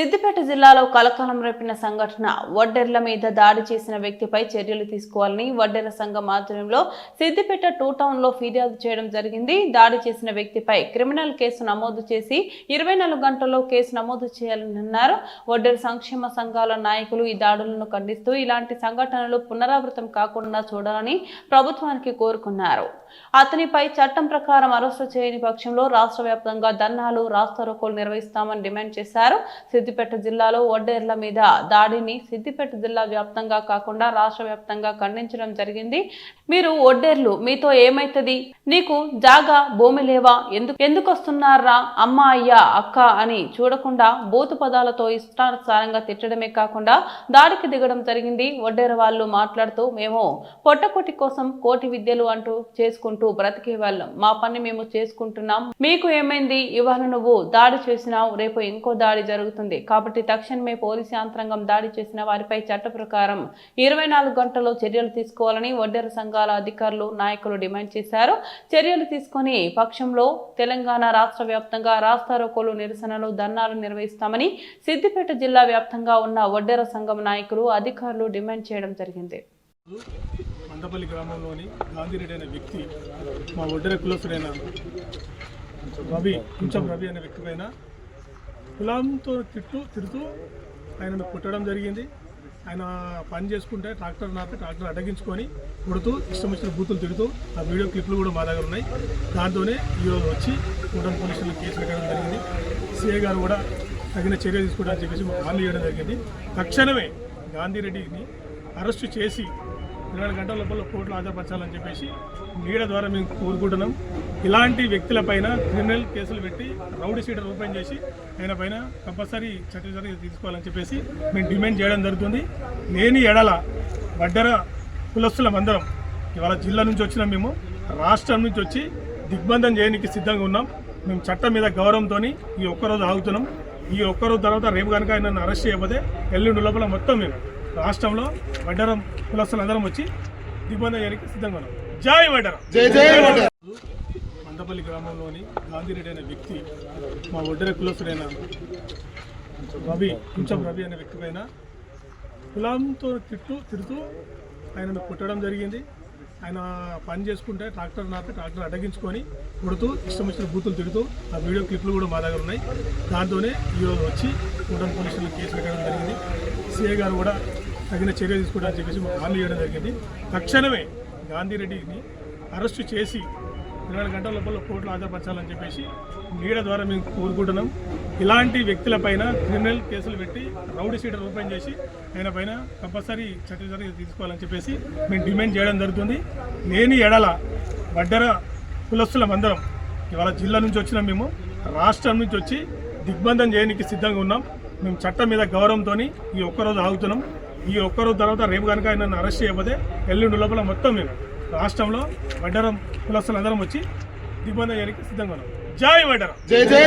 సిద్దిపేట జిల్లాలో కలకాలం రేపిన సంఘటన వడ్డెర్ల మీద దాడి చేసిన వ్యక్తిపై చర్యలు తీసుకోవాలని వడ్డెర సంఘం ఆధ్వర్యంలో సిద్దిపేట టూ టౌన్లో ఫిర్యాదు చేయడం జరిగింది. దాడి చేసిన వ్యక్తిపై క్రిమినల్ కేసు నమోదు చేసి ఇరవై నాలుగు గంటల్లో కేసు నమోదు చేయాలని అన్నారు. వడ్డెర సంక్షేమ సంఘాల నాయకులు ఈ దాడులను ఖండిస్తూ ఇలాంటి సంఘటనలు పునరావృతం కాకుండా చూడాలని ప్రభుత్వానికి కోరుకున్నారు. అతనిపై చట్టం ప్రకారం అరెస్టు చేయని పక్షంలో రాష్ట్ర వ్యాప్తంగా ధర్నాలు రాస్తారోకోలు నిర్వహిస్తామని డిమాండ్ చేశారు. సిద్దిపేట జిల్లాలో ఒడ్డేర్ల మీద దాడిని సిద్దిపేట జిల్లా వ్యాప్తంగా కాకుండా రాష్ట్ర వ్యాప్తంగా ఖండించడం జరిగింది. మీరు వడ్డేర్లు మీతో ఏమైతుంది? నీకు జాగా భూమి లేవా? ఎందుకు ఎందుకు వస్తున్నారా అమ్మ అయ్యా అక్క అని చూడకుండా బూతు పదాలతో ఇష్టానుసారంగా తిట్టడమే కాకుండా దాడికి దిగడం జరిగింది. ఒడ్డేర వాళ్ళు మాట్లాడుతూ మేము పొట్టకొట్టి కోసం కోటి విద్యలు అంటూ చేసుకుంటూ బ్రతికే వాళ్ళం. మా పని మేము చేసుకుంటున్నాం. మీకు ఏమైంది? ఇవాళ నువ్వు దాడి చేసినావు రేపు ఇంకో దాడి జరుగుతుంది. కాబట్టి తక్షణమే పోలీసు యంత్రాంగం దాడి చేసిన వారిపై చట్ట ప్రకారం ఇరవై నాలుగు గంటల్లో చర్యలు తీసుకోవాలని వడ్డెర సంఘాల అధికారులు నాయకులు డిమాండ్ చేశారు. చర్యలు తీసుకొని పక్షంలో తెలంగాణ రాష్ట్ర వ్యాప్తంగా రాస్తారోకోలు నిరసనలు ధర్నాలు నిర్వహిస్తామని సిద్దిపేట జిల్లా వ్యాప్తంగా ఉన్న వడ్డెర సంఘం నాయకులు అధికారులు డిమాండ్ చేయడం జరిగింది. మండపల్లి గ్రామంలోని గాంధీరెడ్డి అనే వ్యక్తి మా ఒడ్డెర కులసుడైన రవి కొంచెం రవి అనే వ్యక్తి పైన కులంతో తిట్టు తిడుతూ ఆయనను కుట్టడం జరిగింది. ఆయన పని చేసుకుంటే ట్రాక్టర్ నాపి ట్రాక్టర్ అడ్డగించుకొని కొడుతూ ఇష్టం వచ్చిన బూతులు తిడుతూ ఆ వీడియో క్లిప్లు కూడా మా దగ్గర ఉన్నాయి. దాంతోనే ఈరోజు వచ్చి కూటమి పోలీసులు కేసు పెట్టడం జరిగింది. సిఐ గారు కూడా తగిన చర్య తీసుకుంటారని చెప్పేసి మాకు హామీ ఇవ్వడం జరిగింది. తక్షణమే గాంధీరెడ్డిని అరెస్టు చేసి ఇరవై గంటల లోపల కోర్టులో హాజరుపరచాలని చెప్పేసి మీడియా ద్వారా మేము కోరుకుంటున్నాం. ఇలాంటి వ్యక్తులపైన క్రిమినల్ కేసులు పెట్టి రౌడీ షీటర్ ఓపెన్ చేసి ఆయన పైన కంపల్సరీ చట్టచర్య తీసుకోవాలని చెప్పేసి మేము డిమాండ్ చేయడం జరుగుతుంది. లేని ఎడల వడ్డెర కులస్తులం అందరం ఇవాళ జిల్లా నుంచి వచ్చిన మేము రాష్ట్రం నుంచి వచ్చి దిగ్బంధం చేయడానికి సిద్ధంగా ఉన్నాం. మేము చట్టం మీద గౌరవంతో ఈ ఒక్కరోజు ఆగుతున్నాం. ఈ ఒక్కరోజు తర్వాత రేపు కనుక ఆయన అరెస్ట్ చేయకపోతే ఎల్లుండి లోపల మొత్తం మేము రాష్ట్రంలో వడ్డరం కులస్తులందరం వచ్చి దిగ్బంధం చేయడానికి సిద్ధంగా ఉన్నాం. జై వడ్డరం! పెద్దపల్లి గ్రామంలోని గాంధీ రెడ్డి గ్రామంలోని గాంధీరెడ్డి అనే వ్యక్తి మా ఒడ్డెర కులసుడైన రవి కొంచెం రవి అనే వ్యక్తి పైన కులంతో తిట్టు తిడుతూ ఆయనను కుట్టడం జరిగింది. ఆయన పని చేసుకుంటే ట్రాక్టర్ నాపి ట్రాక్టర్ అడ్డగించుకొని కొడుతూ ఇష్టం వచ్చిన బూతులు తిడుతూ ఆ వీడియో క్లిప్లు కూడా మా దగ్గర ఉన్నాయి. దాంతోనే ఈరోజు వచ్చి కూటమి పోలీసులు కేసు పెట్టడం జరిగింది. సిఐ గారు కూడా తగిన చర్య తీసుకోవడానికి చెప్పేసి మాకు హామీ చేయడం జరిగింది. తక్షణమే గాంధీరెడ్డిని అరెస్టు చేసి ఇరవై గంటల లోపల కోర్టులో హాజరుపరచాలని చెప్పేసి మీడియా ద్వారా మేము కోరుకుంటున్నాం. ఇలాంటి వ్యక్తులపైన క్రిమినల్ కేసులు పెట్టి రౌడీ సీటర్ ఓపెన్ చేసి ఆయన పైన కంపల్సరీ చట్టచర్య తీసుకోవాలని చెప్పేసి మేము డిమాండ్ చేయడం జరుగుతుంది. లేని ఎడల వడ్డర కులస్తులం అందరం ఇవాళ జిల్లా నుంచి వచ్చిన మేము. రాష్ట్రం నుంచి వచ్చి దిగ్బంధం చేయడానికి సిద్ధంగా ఉన్నాం. మేము చట్టం మీద గౌరవంతో ఈ ఒక్కరోజు ఆగుతున్నాం. ఈ ఒక్కరోజు తర్వాత రేపు కనుక ఆయన అరెస్ట్ చేయకపోతే ఎల్లుండి లోపల మొత్తం మేము రాష్ట్రంలో వడ్డరం కులస్తులందరం వచ్చి దిగ్బంధం చేయడానికి సిద్ధంగా ఉన్నాం. జై వడ్డరం. జై జై